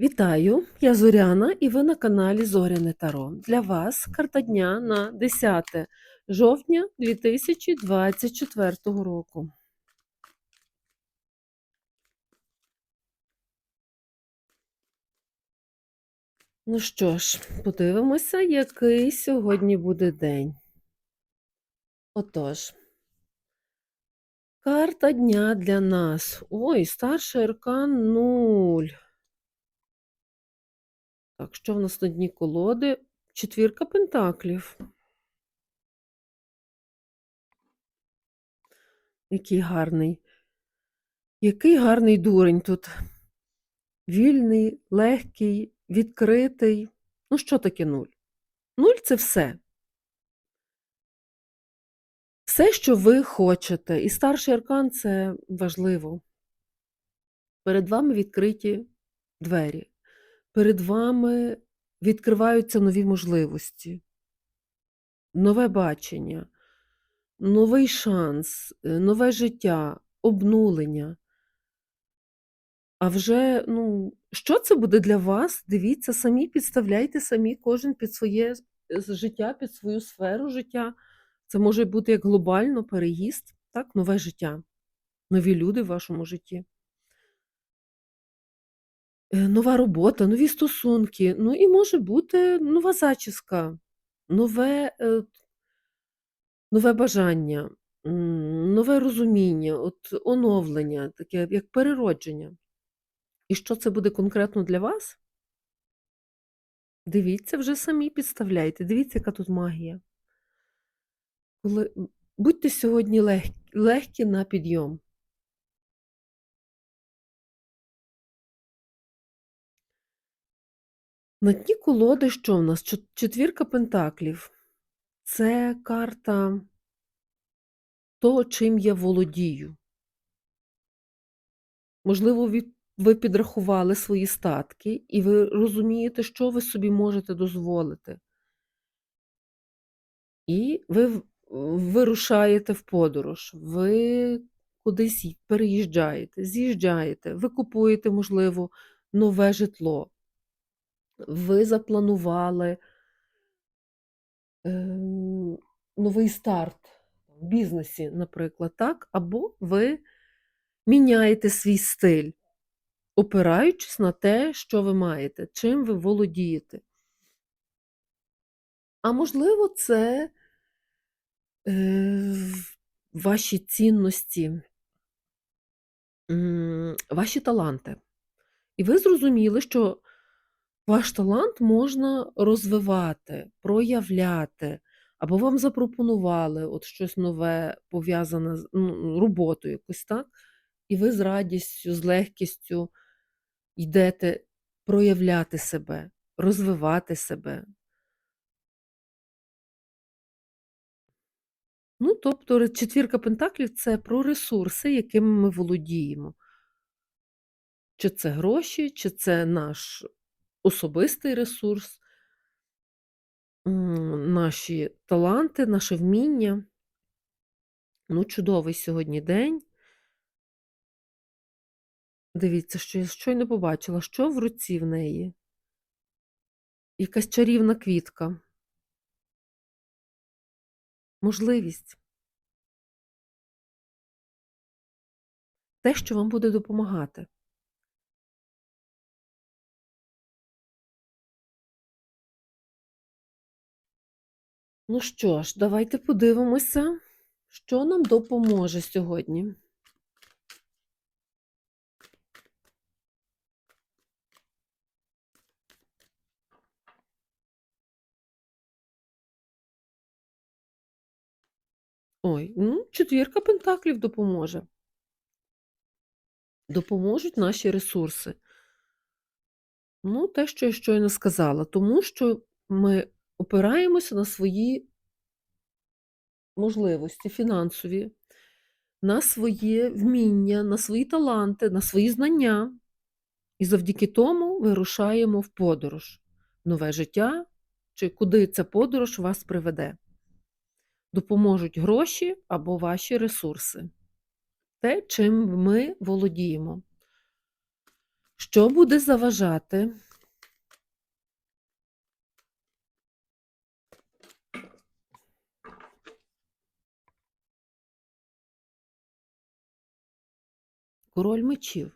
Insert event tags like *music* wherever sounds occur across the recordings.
Вітаю, я Зоряна, і ви на каналі Зоряне Таро. Для вас карта дня на 10 жовтня 2024 року. Ну що ж, подивимося, який сьогодні буде день. Отож, карта дня для нас. Ой, старший аркан 0. Так, що в нас на дні колоди? Четвірка пентаклів. Який гарний. Який гарний дурень тут. Вільний, легкий, відкритий. Ну, що таке нуль? Нуль це все. Все, що ви хочете. І старший аркан це важливо. Перед вами відкриті двері. Перед вами відкриваються нові можливості, нове бачення, новий шанс, е, нове життя, обнулення. А вже, ну, що це буде для вас? Дивіться, самі підставляйте самі, кожен під своє е, життя, під свою сферу життя. Це може бути як глобально переїзд, так, нове життя, нові люди в вашому житті. Е, Нова робота, нові стосунки, ну і може бути нова зачіска, нове, е, нове бажання, нове розуміння, от оновлення, таке як переродження. І що це буде конкретно для вас? Дивіться, вже самі підставляйте. Дивіться, яка тут магія. Будьте сьогодні лег... легкі на підйом. На дні колоди що в нас? Четвірка пентаклів. Це карта того, чим я володію. Можливо, ви, підрахували свої статки, і ви розумієте, що ви собі можете дозволити. І ви вирушаєте в подорож, ви кудись переїжджаєте, з'їжджаєте, ви купуєте, можливо, нове житло. Ви запланували ем, новий старт в бізнесі, наприклад, так? Або ви міняєте свій стиль, опираючись на те, що ви маєте, чим ви володієте. А можливо, це е, ваші цінності, ваші таланти. І ви зрозуміли, що ваш талант можна розвивати, проявляти, або вам запропонували от щось нове, пов'язане з ну, роботою якось, так? І ви з радістю, з легкістю йдете проявляти себе, розвивати себе. Ну, тобто, четвірка пентаклів це про ресурси, якими ми володіємо. Чи це гроші, чи це наш особистий ресурс, наші таланти, наше вміння. Ну, чудовий сьогодні день. Дивіться, що я щойно побачила, що в руці в неї. Якась чарівна квітка. Можливість. Те, що вам буде допомагати. Ну що ж, давайте подивимося, що нам допоможе сьогодні. Ой, ну, четвірка пентаклів допоможе. Допоможуть наші ресурси. Ну, те, що я щойно сказала, тому що ми опираємося на свої можливості фінансові, на своє вміння, на свої таланти, на свої знання. І завдяки тому вирушаємо в подорож, нове життя, чи куди ця подорож вас приведе. Допоможуть гроші або ваші ресурси. Те, чим ми володіємо. Що буде заважати? Король мечів.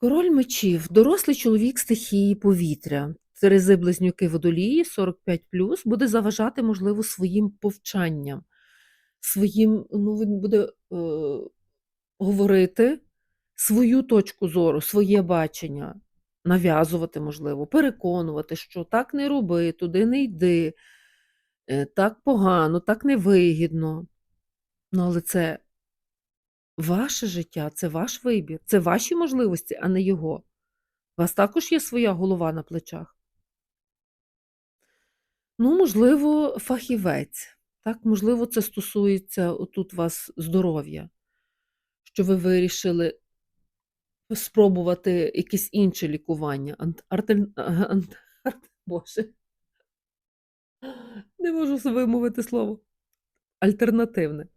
Король мечів. Дорослий чоловік стихії повітря. Терези близнюки водолії 45+, буде заважати, можливо, своїм повчанням. Своїм, ну, він буде е, говорити свою точку зору, своє бачення, нав'язувати, можливо, переконувати, що так не роби, туди не йди, е, так погано, так невигідно. Ну, але це ваше життя, це ваш вибір, це ваші можливості, а не його. У вас також є своя голова на плечах. Ну, можливо, фахівець. Так, можливо, це стосується отут вас здоров'я, що ви вирішили спробувати якесь інше лікування. Ант, артель, Боже. Не можу вимовити слово. Альтернативне.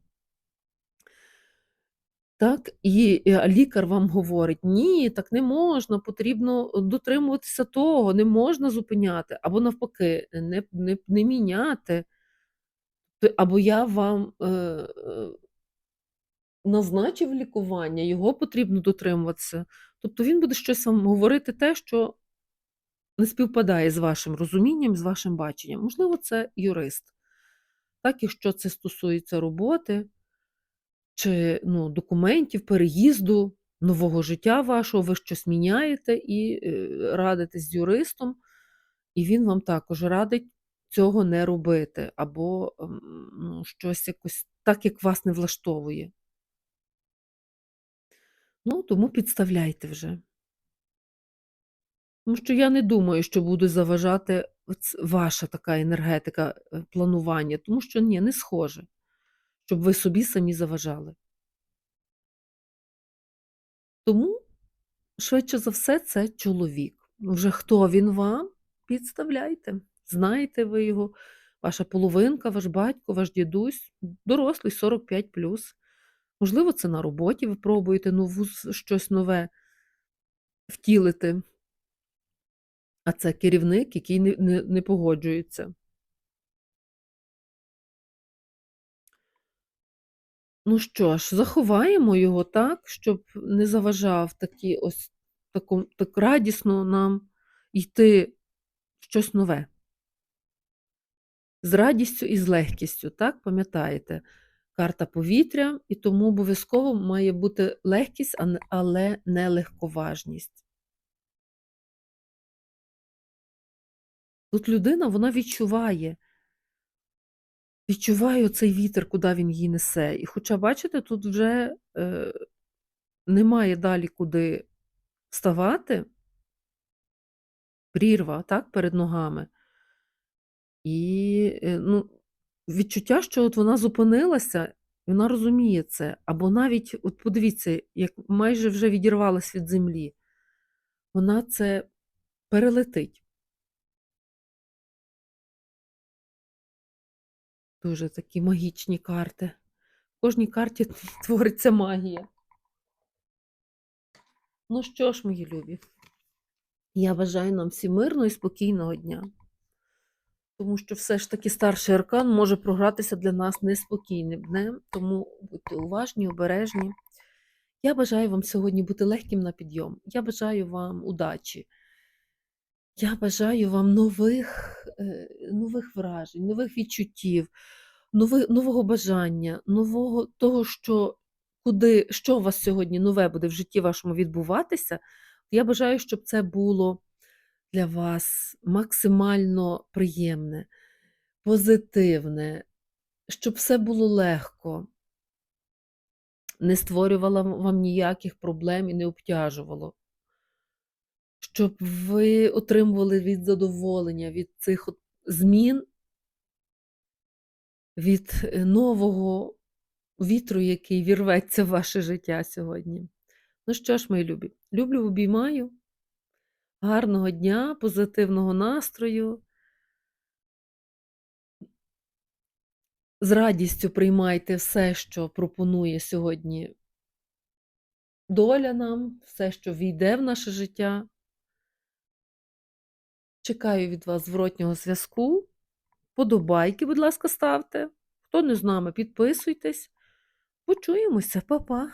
Так, і е, лікар вам говорить: ні, так не можна, потрібно дотримуватися того, не можна зупиняти, або навпаки, не не, не міняти. Або я вам е, е, назначив лікування, його потрібно дотримуватися. Тобто він буде щось вам говорити те, що не співпадає з вашим розумінням, з вашим баченням. Можливо, це юрист. Так, якщо це стосується роботи чи ну, документів, переїзду, нового життя вашого, ви щось міняєте і е, радитесь з юристом, і він вам також радить цього не робити, або ем, ну, щось якось так, як вас не влаштовує. Ну, тому підставляйте вже. Тому що я не думаю, що буде заважати ваша така енергетика е, планування, тому що ні, не схоже, щоб ви собі самі заважали. Тому, швидше за все, це чоловік. Вже хто він вам, підставляйте. Знаєте ви його, ваша половинка, ваш батько, ваш дідусь, дорослий 45 Можливо, це на роботі ви пробуєте нову, щось нове втілити. А це керівник, який не, не, не погоджується. Ну що ж, заховаємо його так, щоб не заважав такі ось таку, так радісно нам йти в щось нове. З радістю і з легкістю, так, пам'ятаєте, карта повітря, і тому обов'язково має бути легкість, але не легковажність. Тут людина вона відчуває, відчуває цей вітер, куди він її несе. І хоча, бачите, тут вже е, немає далі куди вставати, прірва так, перед ногами. І е, ну, відчуття, що от вона зупинилася, вона розуміє це. Або навіть, от подивіться, як майже вже відірвалась від землі, вона це перелетить. Дуже такі магічні карти. В кожній карті *laughs* твориться магія. Ну що ж, мої любі, я бажаю нам всім мирного і спокійного дня. Тому що все ж таки старший аркан може програтися для нас неспокійним днем, тому будьте уважні, обережні. Я бажаю вам сьогодні бути легким на підйом. Я бажаю вам удачі. Я бажаю вам нових е, нових вражень, нових відчуттів, нови, нового бажання, нового того, що куди, що у вас сьогодні нове буде в житті вашому відбуватися. Я бажаю, щоб це було для вас максимально приємне, позитивне, щоб все було легко, не створювало вам ніяких проблем і не обтяжувало щоб ви отримували від задоволення від цих змін, від е, нового вітру, який вірветься в ваше життя сьогодні. Ну що ж, мої любі, люблю, обіймаю. Гарного дня, позитивного настрою. З радістю приймайте все, що пропонує сьогодні доля нам, все, що війде в наше життя. Чекаю від вас зворотнього зв'язку. Подобайки, будь ласка, ставте. Хто не з нами, підписуйтесь. Почуємося, Па-па.